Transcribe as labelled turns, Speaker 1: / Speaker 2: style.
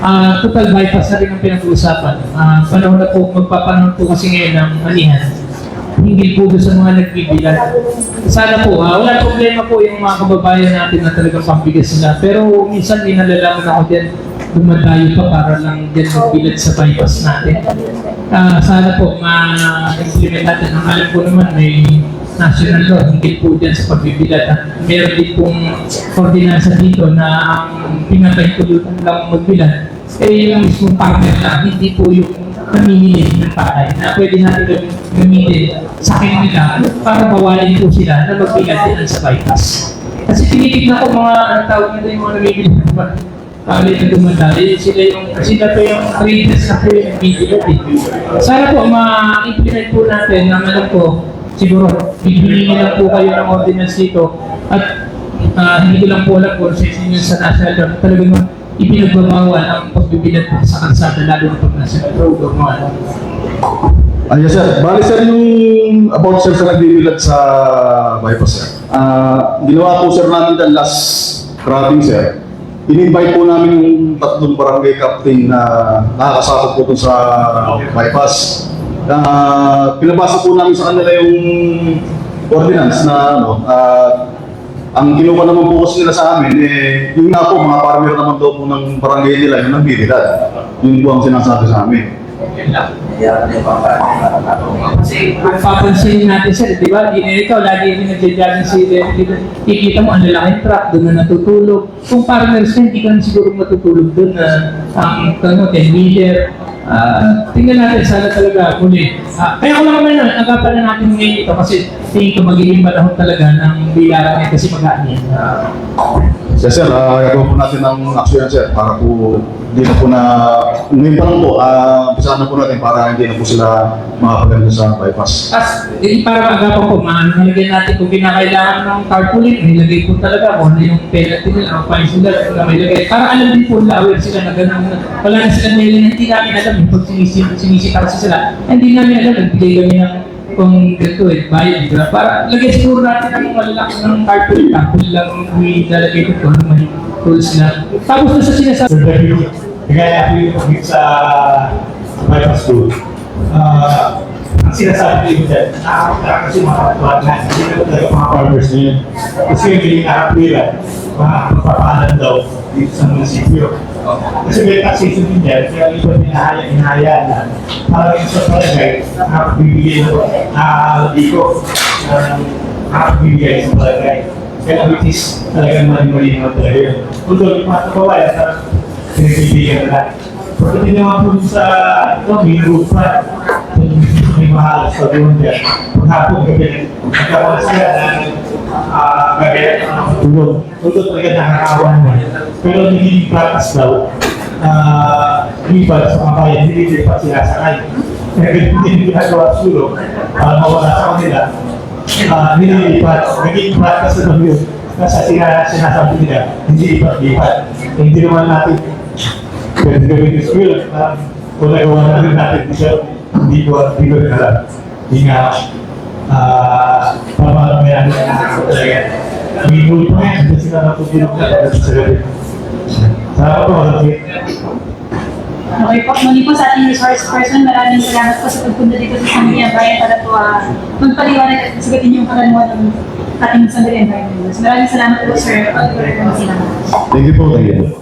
Speaker 1: Ah, total bypass na rin ang pinag-uusapan. Ah, panahon na po, magpapanahon po kasi ngayon ng manihan. Hindi po doon sa mga nagbibilan. Sana po, ah, wala problema po yung mga kababayan natin na talagang pambigas nila. Pero minsan may nalalaman ako din, dumadayo pa para lang din magbilad sa bypass natin. Ah, sana po ma-implement natin. Ang alam ko naman may national law, hindi po dyan sa pagbibilad. Meron din pong ordinansa dito na ang pinapahintulutan lang magbilad eh yung mismong partner lang, hindi po yung namimili ng patay na pwede natin gam- gamitin sa kanila para bawalin po sila na magbilad din sa bypass. Kasi tinitignan ko mga ang tawag nila yung mga namimili ng Kali na dumadali, sila yung, sila po yung traders na po yung eh. Sana po ma-implement po natin na alam ko, siguro, bibili lang po kayo ng ordinance dito at Ah, hindi ko lang po alam kung sa inyo sa national law, talagang ipinagbabawal ang pagbibilan po sa kalsada, lalo na pag nasa road o mga
Speaker 2: yes sir. Bali sir, yung about sir sa nagbibilad sa bypass sir. Ah, ginawa po sir namin dyan last crossing sir. In-invite po namin yung tatlong barangay captain na nakakasakot po sa bypass. Ah, pinabasa po namin sa kanila yung ordinance na ano, ah, ang kinuha naman po kasi nila sa amin, eh, yung nga po, mga farmer naman daw po ng barangay nila, yung nagbibilad. Yun po ang sinasabi sa amin.
Speaker 1: Kasi kung papansinin natin sir, di ba, di lagi yung nagja-jogging si dito, kikita mo ang lalaking truck, doon na natutulog. Kung partners ka, hindi ka siguro matutulog doon na ang ano, 10 meter. Ah, tingnan natin sana talaga muli. Ah, kaya ko lang naman nun, agapan na natin ngayon ito kasi tingin ko magiging panahon talaga ng bilaran kasi mag-aan yan. Ah,
Speaker 2: Yes sir, uh, gagawa po natin ng action sir para po hindi na po na, ngayon pa lang po, uh, na po natin para hindi na po sila makapaganda sa bypass.
Speaker 1: As, eh, para magapan ko, mahalagay natin kung kinakailangan ng carpooling, nilagay po talaga kung ano yung penalty nila, ang fines nila, na may lagay. Para alam din po nila, aware sila na ganun, na wala na sila nila, hindi namin alam, eh, pag sinisita kasi sila, hindi namin alam, nagbigay kami ng kung ganito eh, bayad, di ba? Para lagay siguro natin ang malalaki ng carpooling, carpooling lang ang ilalagay ko kung ano may tools na. Tapos doon sa sinasabi,
Speaker 3: So, dahil kagaya po yung pag sa bypass school, ah, ang sinasabi ko dyan, nakakita kasi mga katuwag na, hindi na talaga mga farmers na yun. Kasi yung hindi nakapila, mga magpapaanan daw dito sa munisipyo. Kasi may taxation din dyan, kaya iba hinahaya, hinahayaan na. Parang yung sa palagay, nakapibigay na nakakadiko, nakapibigay sa palagay. Kaya which is talagang mali-mali naman talaga yun. Doon, yung mga kababayan, parang pinagbibigyan na. Pagdating naman po sa ito, may group pa. May mahal sa doon dyan. Paghapon gabi, nagkaroon sila ng gabi ng tulog. Tulog talaga nakakawan mo. Pero nagiging practice daw, ah, lipat sa mga bayan, hindi lipat sila sa kayo. Kaya ganun din ginagawa sa sulok para mawala sa kanila. Ah, nililipat, naging practice na yun. Kasi sina, sinasabi nila, hindi lipat-lipat. Eh, Hindi naman natin pwede gawin yung school. Uh, kung nagawa na rin natin dito, hindi ko, hindi rule pa ngayon, hindi sila natutulog na pagdating sa gabi. Salamat po, Malaki.
Speaker 4: Okay po, muli po sa ating resource person, maraming salamat po sa pagpunta dito sa Sangguniang Bayan para po uh, magpaliwanag at sagutin yung katanungan ng ating Sangguniang Bayan. Maraming salamat po, Sir Monsignor.
Speaker 2: Thank you po, thank you.